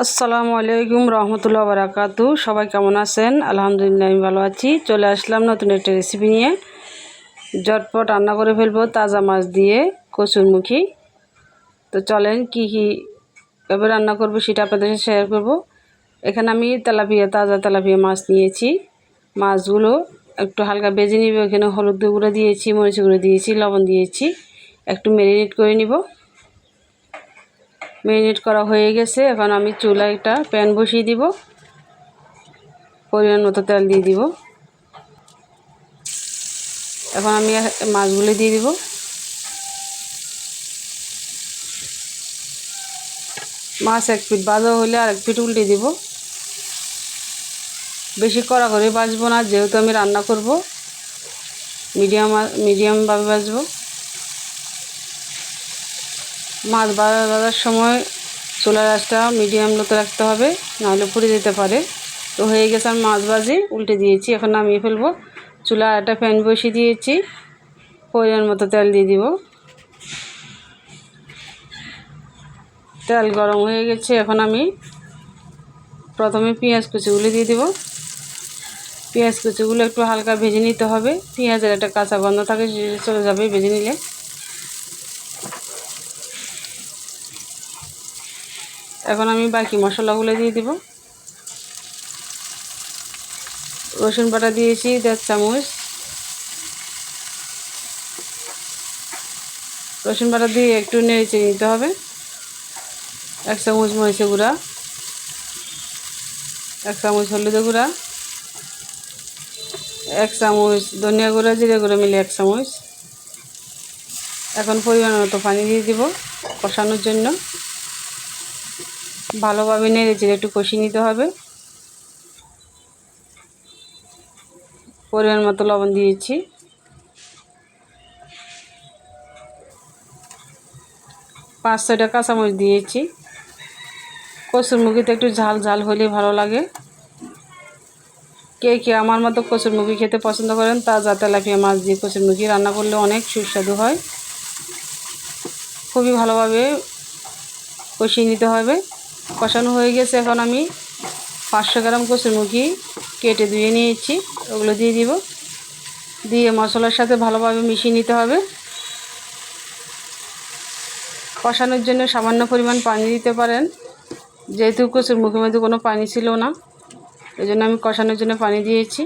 আসসালামু আলাইকুম রহমতুল্লাহ বারাকাতু। সবাই কেমন আছেন? আলহামদুলিল্লাহ, আমি ভালো আছি। চলে আসলাম নতুন একটা রেসিপি নিয়ে। ঝটপট রান্না করে ফেলব তাজা মাছ দিয়ে কচুরমুখী তো চলেন কি কি এবার রান্না করব সেটা আপনাদের সাথে শেয়ার করব। এখানে আমি তেলাপিয়া, তাজা তেলাপিয়া মাছ নিয়েছি। মাছগুলো একটু হালকা বেজে নিব। এখানে হলুদ গুঁড়ো দিয়েছি, মরিচ গুঁড়ো দিয়েছি, লবণ দিয়েছি। একটু ম্যারিনেট করে নিব। ম্যারিনেট করা হয়ে গেছে। এখন আমি চুলায় একটা প্যান বসিয়ে দিব। পরিমাণ মতো তেল দিয়ে দিব। এখন আমি মাছগুলো দিয়ে দিব। মাছ এক পিট ভাজা হলে আর এক পিট উল্টে দিব। বেশি কড়া করে বাজবো না, যেহেতু আমি রান্না করব। মিডিয়াম মিডিয়ামভাবে বাজবো মাছ ভাজার সময় চুলার আঁচটা মিডিয়াম লোতে রাখতে হবে, নাহলে পুড়ে যেতে পারে। তো হয়ে গেছে আমি মাছ বাজি উল্টে দিয়েছি। এখন নামিয়ে ফেলব। চুলা একটা প্যান বসিয়ে দিয়েছি। পরিমাণ মতো তেল দিয়ে দিব। তেল গরম হয়ে গেছে। এখন আমি প্রথমে পেঁয়াজ কুচিগুলো দিয়ে দিব। পেঁয়াজ কুচিগুলো একটু হালকা ভেজে নিতে হবে। পেঁয়াজের একটা কাঁচা গন্ধ থাকে চলে যাবে ভেজে নিলে। এখন আমি বাকি মশলাগুলো দিয়ে দিব। রসুন বাটা দিয়েছি, দেড় চামচ। রসুন বাটা দিয়ে একটু নেড়ে নিতে হবে। এক চামচ মরিচে গুঁড়া। এক চামচ হলুদ গুঁড়া। এক চামচ ধনিয়া গুঁড়া, জিরে গুঁড়া মিলে এক চামচ। এখন পরিমাণ মতো পানি দিয়ে দিব কষানোর জন্য। ভালোভাবে নেড়ে চেড়ে একটু কষিয়ে নিতে হবে। পরিমাণ মতো লবণ দিয়েছি। পাঁচ ছয়টা কাঁচামরিচ দিয়েছি। কচুর মুখিতে একটু ঝাল ঝাল হলে ভালো লাগে। কে কে আমার মতো কচুর মুখি খেতে পছন্দ করেন তাজা তেলাপিয়া মাছ দিয়ে কচুর মুখি রান্না করলে অনেক সুস্বাদু হয়। খুবই ভালোভাবে কষিয়ে নিতে হবে। কষানো হয়ে গেছে। এখন আমি পাঁচশো গ্রাম কচুরমুখী কেটে ধুয়ে নিয়েছি। ওগুলো দিয়ে দিব। দিয়ে মশলার সাথে ভালোভাবে মিশিয়ে নিতে হবে। কষানোর জন্য সামান্য পরিমাণ পানি দিতে পারেন। যেহেতু কচুর মধ্যে কোনো পানি ছিল না এই জন্য আমি কষানোর জন্য পানি দিয়েছি।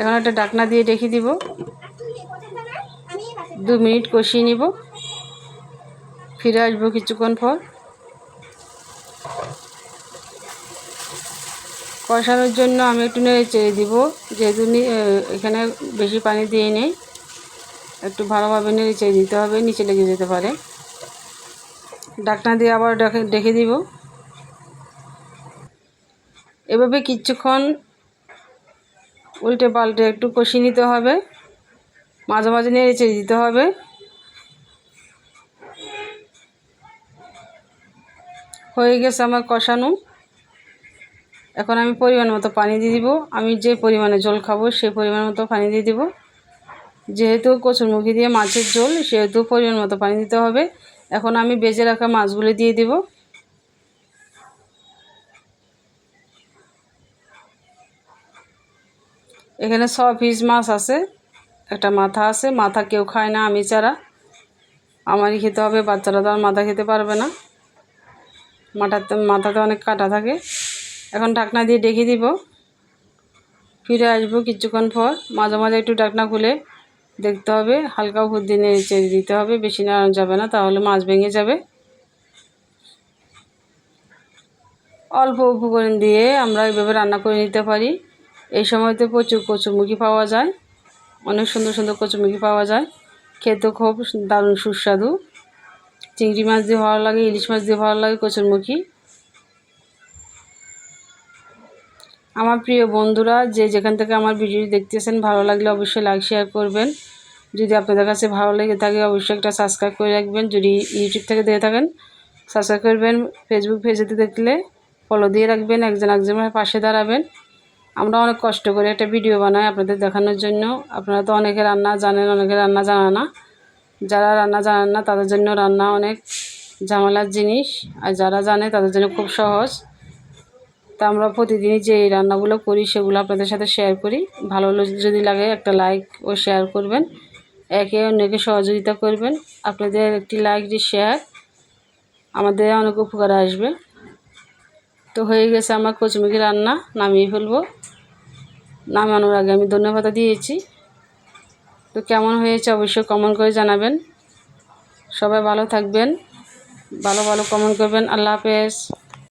এখন একটা ডাকনা দিয়ে রেখে দিব। দু মিনিট কষিয়ে নিব। ফিরে আসব কিছুক্ষণ পর। কষানোর জন্য আমি একটু নেড়ে চেড়ে দিব, যেহেতু এখানে বেশি পানি দিয়ে নেই। একটু ভালোভাবে নেড়ে চেড়ে দিতে হবে, নিচে লেগে যেতে পারে। ডাকনা দিয়ে আবার ডেকে ডেকে দিব। এভাবে কিছুক্ষণ উল্টে পাল্টে একটু কষিয়ে নিতে হবে। মাঝে মাঝে নেড়ে চেড়ে দিতে হবে। হয়ে গেছে আমার কষানো। এখন আমি পরিমাণ মতো পানি দিয়ে দিব। আমি যে পরিমাণে জল খাব সেই পরিমাণ মতো পানি দিয়ে দিব। যেহেতু কচুরমুখী দিয়ে মাছের ঝোল, সেহেতু পরিমাণ মতো পানি দিতে হবে। এখন আমি বেজে রাখা মাছগুলো দিয়ে দিব। এখানে ছ পিস মাছ আছে, একটা মাথা আছে। মাথা কেউ খায় না, আমি ছাড়া। আমারই খেতে হবে, বাচ্চারা তো আর মাথা খেতে পারবে না। মাথাতে মাথাতে অনেক কাটা থাকে। এখন ঢাকনা দিয়ে ডেকে দিব। ফিরে আসব কিছুক্ষণ পর। মাঝে মাঝে একটু ঢাকনা খুলে দেখতে হবে, হালকা উপর দিয়ে নেড়ে দিতে হবে, বেশি নাড়ানো যাবে না, তাহলে মাছ ভেঙে যাবে। অল্প উপকরণ দিয়ে আমরা এইভাবে রান্না করে নিতে পারি। এই সময়তে প্রচুর কচুমুখি পাওয়া যায়। অনেক সুন্দর সুন্দর কচুমুখি পাওয়া যায়। খেতে খুব দারুণ সুস্বাদু। চিংড়ি মাছ দিয়ে ভালো লাগে, ইলিশ মাছ দিয়ে ভালো লাগে কচুরমুখী আমার প্রিয় বন্ধুরা, যে যেখান থেকে আমার ভিডিও দেখতেছেন, ভালো লাগলে অবশ্যই লাইক শেয়ার করবেন। যদি আপনাদের কাছে ভালো লেগে থাকে, অবশ্যই একটা সাবস্ক্রাইব করে রাখবেন। যদি ইউটিউব থেকে দিয়ে থাকেন সাবস্ক্রাইব করবেন। ফেসবুক পেজেতে দেখলে ফলো দিয়ে রাখবেন। একজন একজনের পাশে দাঁড়াবেন। আমরা অনেক কষ্ট করে একটা ভিডিও বানাই আপনাদের দেখানোর জন্য। আপনারা তো অনেকে রান্না জানেন, অনেকে রান্না জানা না। যারা রান্না জানেন না, তাদের জন্য রান্না অনেক ঝামেলার জিনিস। আর যারা জানে, তাদের জন্য খুব সহজ। তা আমরা প্রতিদিনই যে রান্নাগুলো করি, সেগুলো আপনাদের সাথে শেয়ার করি। ভালো যদি লাগে একটা লাইক ও শেয়ার করবেন। একে অন্যকে সহযোগিতা করবেন। আপনাদের একটি লাইক একটি শেয়ার আমাদের অনেক উপকারে আসবে। তো হয়ে গেছে আমার কচুমুখি রান্না, নামিয়ে ফেলব। নামানোর আগে আমি ধন্যবাদ দিয়েছি। তো কেমন হয়েছে অবশ্যই কমেন্ট করে জানাবেন। সবাই ভালো থাকবেন। ভালো ভালো কমেন্ট করবেন। আল্লাহ হাফেজ।